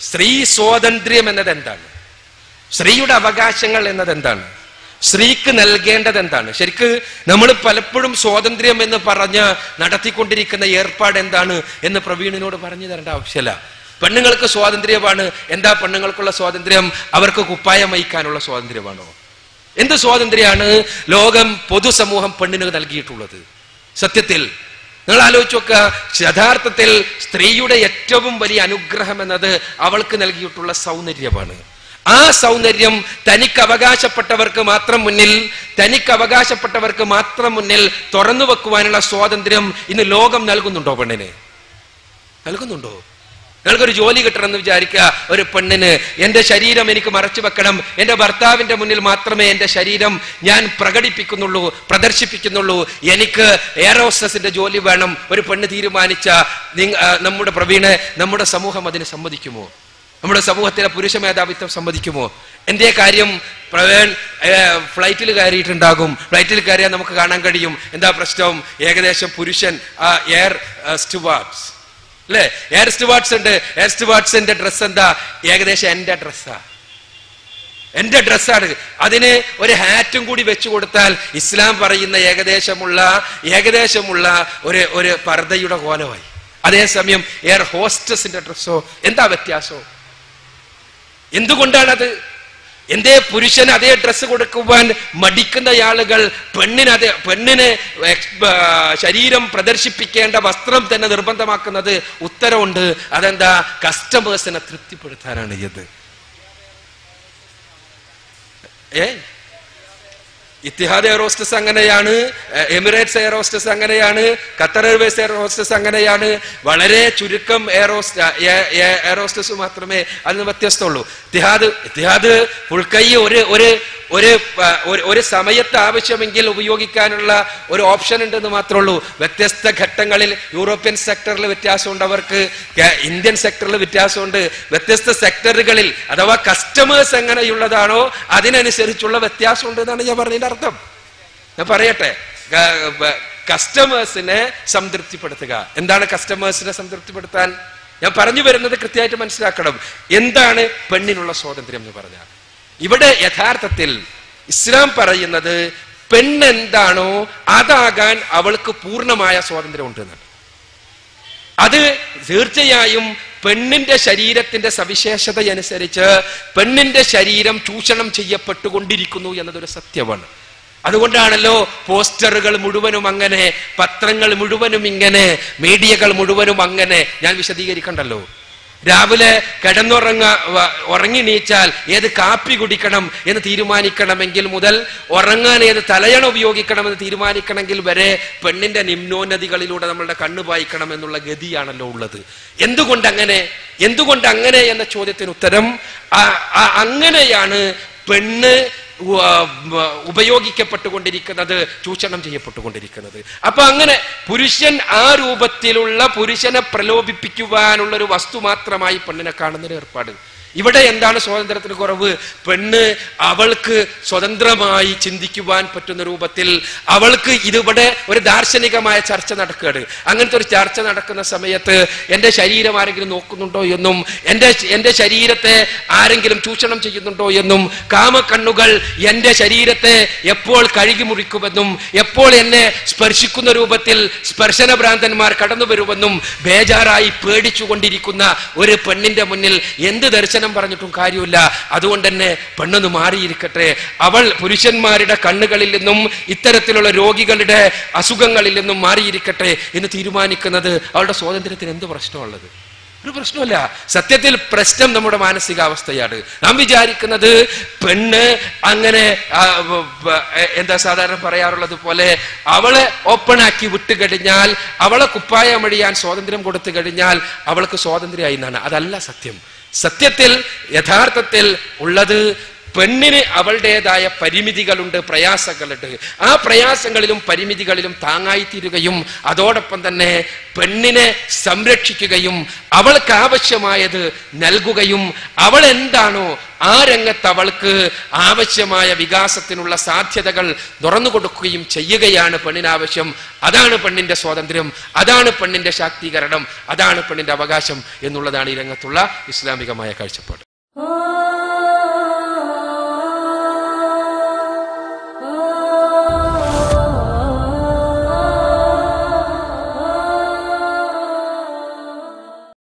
സ്ത്രീ സ്വാതന്ത്ര്യം എന്നത് എന്താണ് സ്ത്രീയുടെ അവകാശങ്ങൾ എന്നത് എന്താണ് സ്ത്രീക്ക് നൽകേണ്ടത് എന്താണ്? ശരിക്ക് നമ്മൾ പലപ്പോഴും സ്വാതന്ത്ര്യം എന്ന് പറഞ്ഞ് നടത്തിക്കൊണ്ടിരിക്കുന്ന ഏർപ്പാട് എന്താണ് എന്ന് പ്രവീണിനോട് പറഞ്ഞു തരേണ്ട ആവശ്യമില്ല. പെണ്ണുങ്ങൾക്ക് സ്വാതന്ത്ര്യമാണ്. എന്താ പെണ്ണുങ്ങൾക്കുള്ള സ്വാതന്ത്ര്യം? അവർക്ക് കുപ്പായം വഹിക്കാനുള്ള സ്വാതന്ത്ര്യമാണോ? എന്ത് സ്വാതന്ത്ര്യമാണ് ലോകം പൊതുസമൂഹം പെണ്ണിന് നൽകിയിട്ടുള്ളത്? സത്യത്തിൽ നിങ്ങൾ ആലോചിച്ച് നോക്കുക യഥാർത്ഥത്തിൽ സ്ത്രീയുടെ ഏറ്റവും വലിയ അനുഗ്രഹം എന്നത് അവൾക്ക് നൽകിയിട്ടുള്ള സൗന്ദര്യമാണ്. ആ സൗന്ദര്യം തനിക്ക് അവകാശപ്പെട്ടവർക്ക് മാത്രം മുന്നിൽ തനിക്ക് അവകാശപ്പെട്ടവർക്ക് മാത്രം മുന്നിൽ തുറന്നു വെക്കുവാനുള്ള സ്വാതന്ത്ര്യം ഇന്ന് ലോകം നൽകുന്നുണ്ടോ പെണ്ണിന്? നൽകുന്നുണ്ടോ? നിങ്ങൾക്കൊരു ജോലി കിട്ടണമെന്ന് വിചാരിക്കുക. ഒരു പെണ്ണിന് എന്റെ ശരീരം എനിക്ക് മറച്ചു വെക്കണം. എന്റെ ഭർത്താവിന്റെ മുന്നിൽ മാത്രമേ എന്റെ ശരീരം ഞാൻ പ്രകടിപ്പിക്കുന്നുള്ളൂ പ്രദർശിപ്പിക്കുന്നുള്ളൂ. എനിക്ക് എയറോസ്റ്റസിന്റെ ജോലി വേണം. ഒരു പെണ്ണ് തീരുമാനിച്ച നമ്മുടെ പ്രവീണ് നമ്മുടെ സമൂഹം അതിന് സമ്മതിക്കുമോ? നമ്മുടെ സമൂഹത്തിലെ പുരുഷ മേധാവിത്വം സമ്മതിക്കുമോ? എന്തേ കാര്യം? പ്രവീൺ ഫ്ലൈറ്റിൽ കയറിയിട്ടുണ്ടാകും. ഫ്ലൈറ്റിൽ കയറിയാൽ നമുക്ക് കാണാൻ കഴിയും. എന്താ പ്രശ്നം? ഏകദേശം പുരുഷൻ എയർ സ്റ്റുവാർഡ്സ്. അല്ലേ? എയർ വാട്സ് ഉണ്ട് എയർ വാട്സിന്റെ ഡ്രസ്സ് എന്താ? ഏകദേശം എന്റെ ഡ്രസ്സാ എന്റെ ഡ്രസ്സാണ് അതിന് ഒരു ഹാറ്റും കൂടി വെച്ചു കൊടുത്താൽ ഇസ്ലാം പറയുന്ന ഏകദേശമുള്ള ഏകദേശമുള്ള ഒരു ഒരു പർദ്ദയുടെ കോലമായി. അതേസമയം എയർ ഹോസ്റ്റസിന്റെ ഡ്രസ്സോ എന്താ വ്യത്യാസം? എന്തുകൊണ്ടാണത്? എന്തേ പുരുഷന് അതേ ഡ്രസ്സ് കൊടുക്കുവാൻ മടിക്കുന്ന ആളുകൾ പെണ്ണിന് അതേ പെണ്ണിന് ശരീരം പ്രദർശിപ്പിക്കേണ്ട വസ്ത്രം തന്നെ നിർബന്ധമാക്കുന്നത് ഉത്തരവുണ്ട്. അതെന്താ? കസ്റ്റമേഴ്സിനെ തൃപ്തിപ്പെടുത്താനാണ് ഇത്. ഏ? ഇത്തിഹാദ് എയർ ഹോസ്റ്റസ് അങ്ങനെയാണ് എമിറേറ്റ്സ് എയർ ഹോസ്റ്റസ് അങ്ങനെയാണ് ഖത്തർ എയർവേസ് എയർ ഹോസ്റ്റസ് അങ്ങനെയാണ്. വളരെ ചുരുക്കം എയർ ഹോസ്റ്റ എയർ മാത്രമേ അതിന് വ്യത്യസ്തമുള്ളൂ. ഇത്തിഹാദ് ഇത്തിഹാദ് ഫുൾക്കൈ ഒരു ഒരു ഒരു ഒരു- സമയത്ത് ആവശ്യമെങ്കിൽ ഉപയോഗിക്കാനുള്ള ഒരു ഓപ്ഷൻ ഉണ്ടെന്ന് മാത്രമേ ഉള്ളൂ. വ്യത്യസ്ത ഘട്ടങ്ങളിൽ യൂറോപ്യൻ സെക്ടറിൽ വ്യത്യാസമുണ്ട്. അവർക്ക് ഇന്ത്യൻ സെക്ടറിൽ വ്യത്യാസമുണ്ട്. വ്യത്യസ്ത സെക്ടറുകളിൽ അഥവാ കസ്റ്റമേഴ്സ് എങ്ങനെയുള്ളതാണോ അതിനനുസരിച്ചുള്ള വ്യത്യാസമുണ്ട് എന്നാണ് ഞാൻ പറഞ്ഞതിന്റെ അർത്ഥം. ഞാൻ പറയട്ടെ. കസ്റ്റമേഴ്സിനെ സംതൃപ്തിപ്പെടുത്തുക. എന്താണ് കസ്റ്റമേഴ്സിനെ സംതൃപ്തിപ്പെടുത്താൻ? ഞാൻ പറഞ്ഞു വരുന്നത് കൃത്യമായിട്ട് മനസ്സിലാക്കണം. എന്താണ് പെണ്ണിനുള്ള സ്വാതന്ത്ര്യം എന്ന് പറഞ്ഞാൽ? ഇവിടെ യഥാർത്ഥത്തിൽ ഇസ്ലാം പറയുന്നത് പെണ്ണെന്താണോ അതാകാൻ അവൾക്ക് പൂർണമായ സ്വാതന്ത്ര്യം എന്നാണ്. അത് തീർച്ചയായും പെണ്ണിന്റെ ശരീരത്തിന്റെ സവിശേഷതയനുസരിച്ച് പെണ്ണിന്റെ ശരീരം ചൂഷണം ചെയ്യപ്പെട്ടുകൊണ്ടിരിക്കുന്നു എന്നതൊരു സത്യമാണ്. അതുകൊണ്ടാണല്ലോ പോസ്റ്ററുകൾ മുഴുവനും അങ്ങനെ പത്രങ്ങൾ മുഴുവനും ഇങ്ങനെ മീഡിയകൾ മുഴുവനും അങ്ങനെ. ഞാൻ വിശദീകരിക്കണ്ടല്ലോ. രാവിലെ കിടന്നുറങ്ങ ഉറങ്ങി നീച്ചാൽ ഏത് കാപ്പി കുടിക്കണം എന്ന് തീരുമാനിക്കണമെങ്കിൽ മുതൽ ഉറങ്ങാൻ ഏത് തലയണ ഉപയോഗിക്കണമെന്ന് തീരുമാനിക്കണമെങ്കിൽ വരെ പെണ്ണിന്റെ നിമ്നോന്നതികളിലൂടെ നമ്മളുടെ കണ്ണു വായിക്കണം എന്നുള്ള ഗതിയാണല്ലോ ഉള്ളത്. എന്തുകൊണ്ട് അങ്ങനെ എന്തുകൊണ്ട് അങ്ങനെ എന്ന ചോദ്യത്തിന് ഉത്തരം അങ്ങനെയാണ് പെണ്ണ് ഉപയോഗിക്കപ്പെട്ടുകൊണ്ടിരിക്കുന്നത് ചൂഷണം ചെയ്യപ്പെട്ടുകൊണ്ടിരിക്കുന്നത്. അപ്പൊ അങ്ങനെ പുരുഷൻ ആ രൂപത്തിലുള്ള പുരുഷനെ പ്രലോഭിപ്പിക്കുവാനുള്ള ഒരു വസ്തു മാത്രമായി പെണ്ണിനെ കാണുന്നൊരു ഏർപ്പാട്. ഇവിടെ എന്താണ് സ്വാതന്ത്ര്യത്തിന് കുറവ്? പെണ്ണ് അവൾക്ക് സ്വതന്ത്രമായി ചിന്തിക്കുവാൻ പറ്റുന്ന രൂപത്തിൽ അവൾക്ക് ഇതിവിടെ ഒരു ദാർശനികമായ ചർച്ച നടക്കുകയാണ്. അങ്ങനത്തെ ഒരു ചർച്ച നടക്കുന്ന സമയത്ത് എന്റെ ശരീരം ആരെങ്കിലും നോക്കുന്നുണ്ടോ എന്നും എന്റെ എന്റെ ശരീരത്തെ ആരെങ്കിലും ചൂഷണം ചെയ്യുന്നുണ്ടോ എന്നും കാമക്കണ്ണുകൾ എന്റെ ശരീരത്തെ എപ്പോൾ കഴുകി മുറിക്കുമെന്നും എപ്പോൾ എന്നെ സ്പർശിക്കുന്ന രൂപത്തിൽ സ്പർശനഭ്രാന്തന്മാർ കടന്നു വരുമെന്നും ബേജാറായി പേടിച്ചുകൊണ്ടിരിക്കുന്ന ഒരു പെണ്ണിന്റെ മുന്നിൽ എന്ത് ദർശനം പറഞ്ഞിട്ടും കാര്യമില്ല. അതുകൊണ്ട് തന്നെ പെണ്ണൊന്ന് മാറിയിരിക്കട്ടെ. അവൾ പുരുഷന്മാരുടെ കണ്ണുകളിൽ നിന്നും ഇത്തരത്തിലുള്ള രോഗികളുടെ അസുഖങ്ങളിൽ നിന്നും മാറിയിരിക്കട്ടെ എന്ന് തീരുമാനിക്കുന്നത് അവളുടെ സ്വാതന്ത്ര്യത്തിന് എന്ത് പ്രശ്നമുള്ളത്? ഒരു പ്രശ്നമല്ല. സത്യത്തിൽ പ്രശ്നം നമ്മുടെ മാനസികാവസ്ഥയാണ്. നാം വിചാരിക്കുന്നത് പെണ്ണ് അങ്ങനെ എന്താ സാധാരണ പറയാറുള്ളത് പോലെ അവളെ ഓപ്പൺ ആക്കി വിട്ട് കഴിഞ്ഞാൽ അവളെ കുപ്പായം അഴിയാൻ സ്വാതന്ത്ര്യം കൊടുത്തു കഴിഞ്ഞാൽ അവൾക്ക് സ്വാതന്ത്ര്യമായി എന്നാണ്. അതല്ല സത്യം. സത്യത്തിൽ യഥാർത്ഥത്തിൽ ഉള്ളത് പെണ്ണിന് അവളുടേതായ പരിമിതികളുണ്ട് പ്രയാസങ്ങളുണ്ട്. ആ പ്രയാസങ്ങളിലും പരിമിതികളിലും താങ്ങായിത്തീരുകയും അതോടൊപ്പം തന്നെ പെണ്ണിനെ സംരക്ഷിക്കുകയും അവൾക്ക് ആവശ്യമായത് നൽകുകയും അവൾ എന്താണോ ആ രംഗത്ത് അവൾക്ക് ആവശ്യമായ വികാസത്തിനുള്ള സാധ്യതകൾ തുറന്നു കൊടുക്കുകയും ചെയ്യുകയാണ് പെണ്ണിനാവശ്യം. അതാണ് പെണ്ണിന്റെ സ്വാതന്ത്ര്യം അതാണ് പെണ്ണിന്റെ ശാക്തീകരണം അതാണ് പെണ്ണിന്റെ അവകാശം എന്നുള്ളതാണ് ഈ രംഗത്തുള്ള ഇസ്ലാമികമായ കാഴ്ചപ്പാട്.